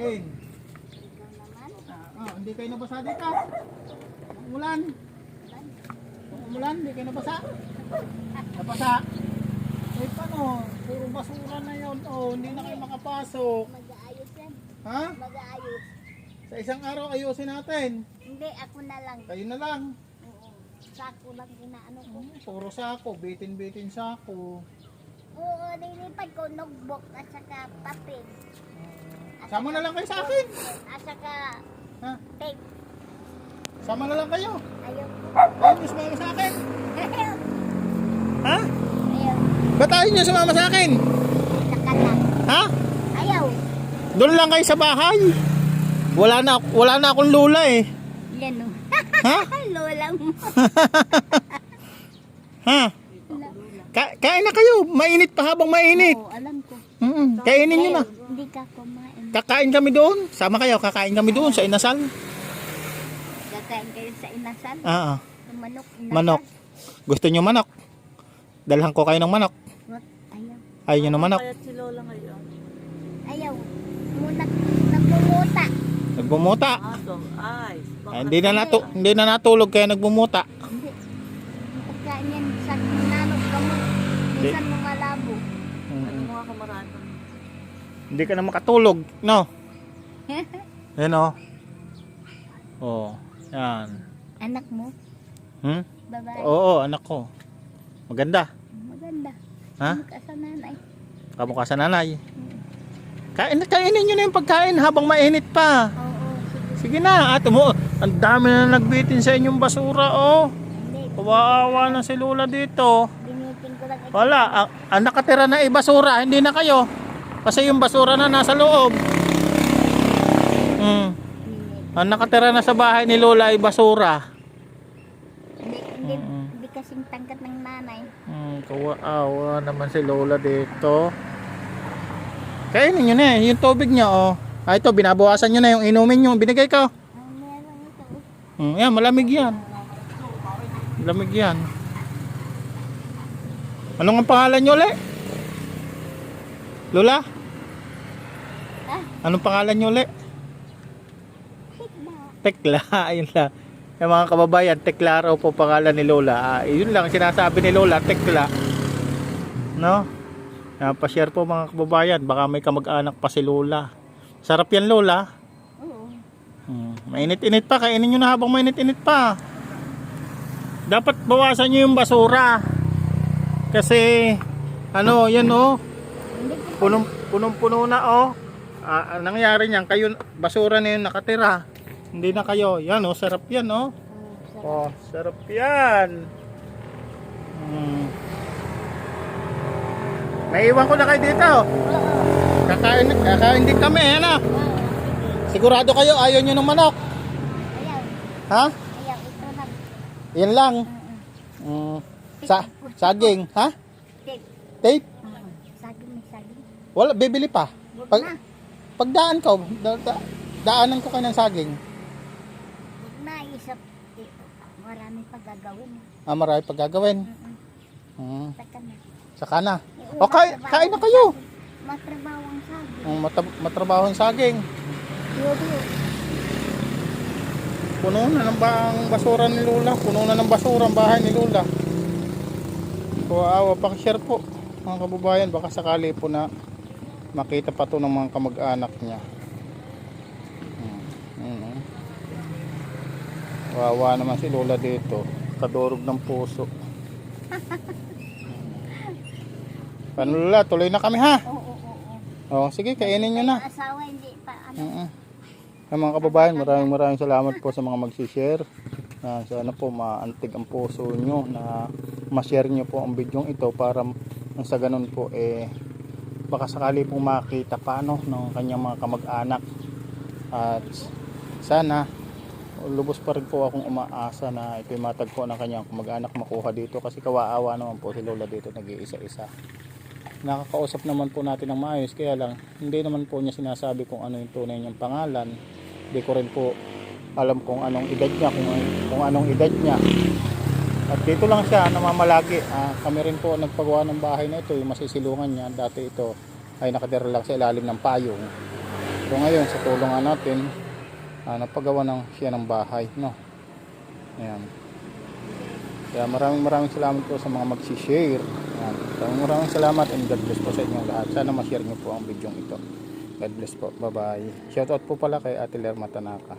Saging. Ah, ah, hindi kayo nabasa dito. Umulan. Umulan, hindi kayo nabasa. Nabasa. Eh paano? Puro basura na yun. Oh, hindi na kayo makapasok. Mag-aayos yan. Ha? Mag-aayos. Sa isang araw ayusin natin. Hindi, ako na lang. Kayo na lang. Oo. Sako lang inaano ko. Hmm, Puro sako, bitin-bitin sako. Oo, nilipad ko notebook at saka papel. Sama na lang kayo sa akin. At saka Ha? tape. Sama na lang kayo. Ayaw. Ayaw nyo sumama sa akin. Ayaw. Ha? Ayaw. Ba't ayaw nyo sumama sa akin? Saka lang. Ha? Ayaw. Doon lang kayo sa bahay. Wala na, wala na akong lula eh. Yan o. Ha? Lola mo. Ha? Ka- kain na kayo. Mainit pa habang mainit. Oo, alam ko. Mm-mm. Kainin nyo na. Hindi ka kumain. Kakain kami doon. Sama kayo. Kakain kami doon sa inasal. Kakain kayo sa inasal. Ah, ah. Sa manok. Inasal. manok. Gusto nyo manok? Dalhan ko kayo ng manok. What? Ayaw. Ayaw nyo ng manok. Kaya si Lola ngayon. Ayaw. Muna, nagmumuta. Nagbumuta. Ah, so, ay. Ah, hindi na natu hindi na natulog kaya nagbumuta. Hindi. Ang Pagkain yan sa nanok gamot. Minsan mga labo. Mm. Ano mga kamarada? Hindi ka na makatulog, no? Yan oh. Oh, yan. Anak mo, Hmm? babae. Oo, anak ko. Maganda. Maganda. Ha? Mukha sa nanay. Kamukha sa nanay. Kain, kainin nyo na yung pagkain habang mainit pa. Oo, sige. Sige na, ate mo. Ang dami na nagbitin sa inyong basura, oh. Kawawa na si Lula dito. Wala, ang, ang nakatira na ay basura, hindi na kayo. Kasi yung basura na nasa loob. Hmm. Ang nakatira na sa bahay ni Lola ay basura. Hindi, hindi, Mm-mm. hindi kasing tangkat ng nanay. Hmm, kawawa naman si Lola dito. Kainin nyo na eh, yung tubig niya, oh. Ah, ito, binabawasan nyo na yung inumin nyo. Binigay ko. Ah. Hmm, yan, malamig yan. Malamig yan. Anong ang pangalan nyo ulit? Lola? Anong pangalan nyo ulit? higma. Tekla, ayun lang. Yung mga kababayan, Tekla raw po pangalan ni Lola. Ah, yun lang sinasabi ni Lola, Tekla. No? Ah, pa-share po mga kababayan, baka may kamag-anak pa si Lola. Sarap yan Lola. Oo. Hmm. Mainit-init pa, kainin nyo na habang mainit-init pa. Dapat bawasan nyo yung basura. Kasi, ano, yan oh, punong, punong-puno na oh. Ah, ang nangyari niyan, kayo, basura na yung nakatira. Hindi na kayo. Yan oh, sarap yan oh. Oh, Oh, sarap. sarap yan. Hmm. Naiwan ko na kayo dito. Oo. Kakain, kakain din kami, ano? Oo. Sigurado kayo, ayaw nyo ng manok. Ayaw. Ha? Ayaw. Ito lang. Yan lang. Mm, sa, saging, ha? Tape. Tape? Saging saging. Wala, bibili pa. Pag. Pagdaan ko, da, da- daanan ko kayo ng saging. Huwag na. Isap. Eh, marami pa gagawin. Ah, marami pag gagawin. Mm-mm. Mm, Saka na. saka na. O, kain, na ang kayo. Matrabaho ang saging. Mm, matab- matrabaho yung saging. Yodo. Puno na ng ba ang basura ni Lola. Puno na ng basura ang bahay ni Lola. Kuwaawa, pang-share po mga kababayan. Baka sakali po na makita pa to ng mga kamag-anak niya. Hmm. Mm. Wawa naman si Lola dito. Kadurog ng puso. Paano Lola? Tuloy na kami ha. Oo, oo, oo. Oh, sige, kainin nyo na. Yung Asawa hindi pa ano. Ay, mga kababayan, maraming maraming salamat po sa mga magsishare. Na sana po maantig ang puso nyo na ma-share nyo po ang video ito para sa ganun po eh baka sakali po makita paano ng kanyang mga kamag-anak. At sana lubos pa rin po akong umaasa na ito'y matagpo ng kanyang kamag-anak makuha dito kasi kawaawa naman po si Lola dito nag-iisa-isa. Nakakausap naman po natin ng maayos kaya lang hindi naman po niya sinasabi kung ano yung tunay niyang pangalan. Hindi ko rin po alam kung anong edad niya kung, kung anong edad niya at dito lang siya namamalagi ah, kami rin po nagpagawa ng bahay na ito yung masisilungan niya dati ito ay nakatira lang sa ilalim ng payong So ngayon, sa tulungan natin, ah, napagawa ng siya ng bahay, no? Ayan. Kaya maraming maraming salamat po sa mga magsishare. Maraming maraming salamat and God bless po sa inyong lahat. Sana ma-share niyo po ang video ito. God bless po. Bye-bye. Shoutout po pala kay Ate Lerma Tanaka.